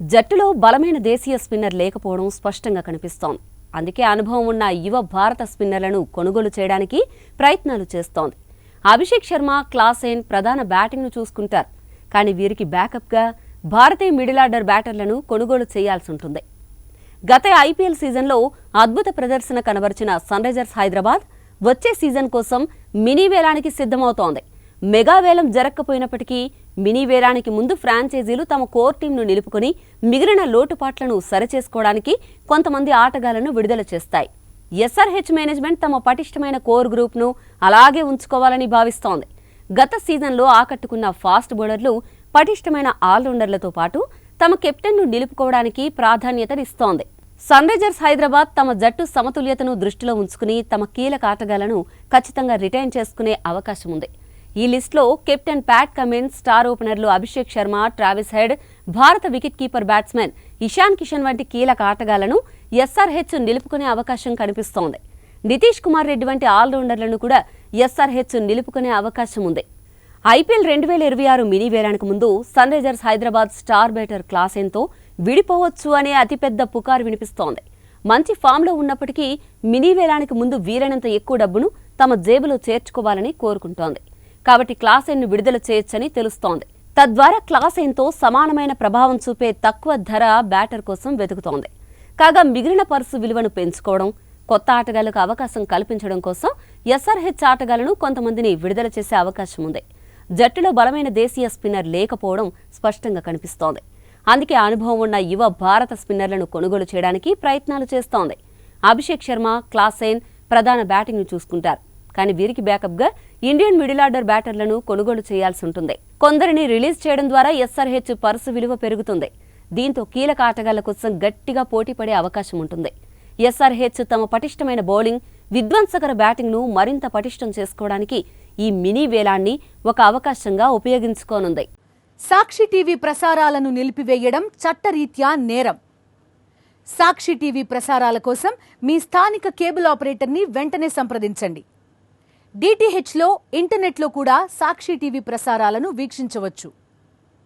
జట్టులో బలమైన దేశీయ స్పిన్నర్ లేకపోవడం స్పష్టంగా కనిపిస్తోంది. అందుకే అనుభవం ఉన్న యువ భారత స్పిన్నర్లను కొనుగోలు చేయడానికి ప్రయత్నాలు చేస్తోంది. అభిషేక్ శర్మ క్లాసేన్ ప్రధాన బ్యాటింగ్ను చూసుకుంటారు. కానీ వీరికి బ్యాకప్గా భారతీయ మిడిల్ ఆర్డర్ బ్యాటర్లను కొనుగోలు చేయాల్సి ఉంటుంది. గత ఐపీఎల్ సీజన్లో అద్భుత ప్రదర్శన కనబరిచిన సన్ రైజర్స్ హైదరాబాద్ వచ్చే సీజన్ కోసం మినీ వేలానికి సిద్ధమవుతోంది. మెగా వేలం జరగకపోయినప్పటికీ మినీ వేలానికి ముందు ఫ్రాంచైజీలు తమ కోర్ టీంను నిలుపుకొని మిగిలిన లోటుపాట్లను సరిచేసుకోవడానికి కొంతమంది ఆటగాళ్ళను విడుదల చేస్తాయి. ఎస్ఆర్హెచ్ మేనేజ్మెంట్ తమ పటిష్టమైన కోర్ గ్రూప్ను అలాగే ఉంచుకోవాలని భావిస్తోంది. గత సీజన్లో ఆకట్టుకున్న ఫాస్ట్ బౌలర్లు పటిష్టమైన ఆల్రౌండర్లతో పాటు తమ కెప్టెన్ను నిలుపుకోవడానికి ప్రాధాన్యతనిస్తోంది. సన్ రైజర్స్ హైదరాబాద్ తమ జట్టు సమతుల్యతను దృష్టిలో ఉంచుకుని తమ కీలక ఆటగాళ్ళను ఖచ్చితంగా రిటైన్ చేసుకునే అవకాశం ఉంది ఈ లిస్టులో కెప్టెన్ ప్యాట్ కమిన్స్ స్టార్ ఓపెనర్లు అభిషేక్ శర్మ ట్రావిస్ హెడ్ భారత wicket keeper batsmen Ishan Kishan వంటి కీలక ఆటగాళ్ళను ఎస్ఆర్హెచ్ నిలుపుకునే అవకాశం కనిపిస్తోంది. నితీష్ కుమార్ రెడ్డి వంటి ఆల్రౌండర్లను కూడా ఎస్ఆర్హెచ్ నిలుపుకునే అవకాశం ఉంది. ఐపీఎల్ రెండు వేల ఇరవై ఆరు మినీ వేలానికి ముందు Sunrisers Hyderabad star batter క్లాసెన్తో విడిపోవచ్చు అనే అతిపెద్ద పుకారు వినిపిస్తోంది. మంచి ఫామ్లో ఉన్నప్పటికీ మినీ వేలానికి ముందు వీలైనంత ఎక్కువ డబ్బును తమ జేబులో చేర్చుకోవాలని కోరుకుంటోంది. కాబట్టి క్లాసెన్ను విడుదల చేయొచ్చని తెలుస్తోంది. తద్వారా క్లాసెన్తో సమానమైన ప్రభావం చూపే తక్కువ ధర బ్యాటర్ కోసం వెతుకుతోంది. కాగా మిగిలిన పర్సు విలువను పెంచుకోవడం కొత్త ఆటగాళ్ళకు అవకాశం కల్పించడం కోసం ఎస్ఆర్హెచ్ ఆటగాళ్ళను కొంతమందిని విడుదల చేసే అవకాశం ఉంది. జట్టులో బలమైన దేశీయ స్పిన్నర్ లేకపోవడం స్పష్టంగా కనిపిస్తోంది. అందుకే అనుభవం ఉన్న యువ భారత స్పిన్నర్లను కొనుగోలు చేయడానికి ప్రయత్నాలు చేస్తోంది. అభిషేక్ శర్మ క్లాసేన్ ప్రధాన బ్యాటింగ్ను చూసుకుంటారు. కానీ వీరికి బ్యాకప్గా ఇండియన్ మిడిల్ ఆర్డర్ బ్యాటర్లను కొనుగోలు చేయాల్సి ఉంటుంది. కొందరిని రిలీజ్ చేయడం ద్వారా ఎస్ఆర్హెచ్ పరుసు విలువ పెరుగుతుంది. దీంతో కీలక ఆటగాళ్ళ కోసం గట్టిగా పోటీపడే అవకాశం ఉంటుంది. ఎస్ఆర్హెచ్ తమ పటిష్టమైన బౌలింగ్ విధ్వంసకర బ్యాటింగ్ను మరింత పటిష్టం చేసుకోవడానికి ఈ మినీ వేలాన్ని ఒక అవకాశంగా ఉపయోగించుకోనుంది. సాక్షి టీవీ ప్రసారాలను నిలిపివేయడం చట్టరీత్యా నేరం. సాక్షి టీవీ ప్రసారాల కోసం మీ స్థానిక కేబుల్ ఆపరేటర్ని వెంటనే సంప్రదించండి. డిటిహెచ్లో ఇంటర్నెట్లో కూడా సాక్షి టీవీ ప్రసారాలను వీక్షించవచ్చు.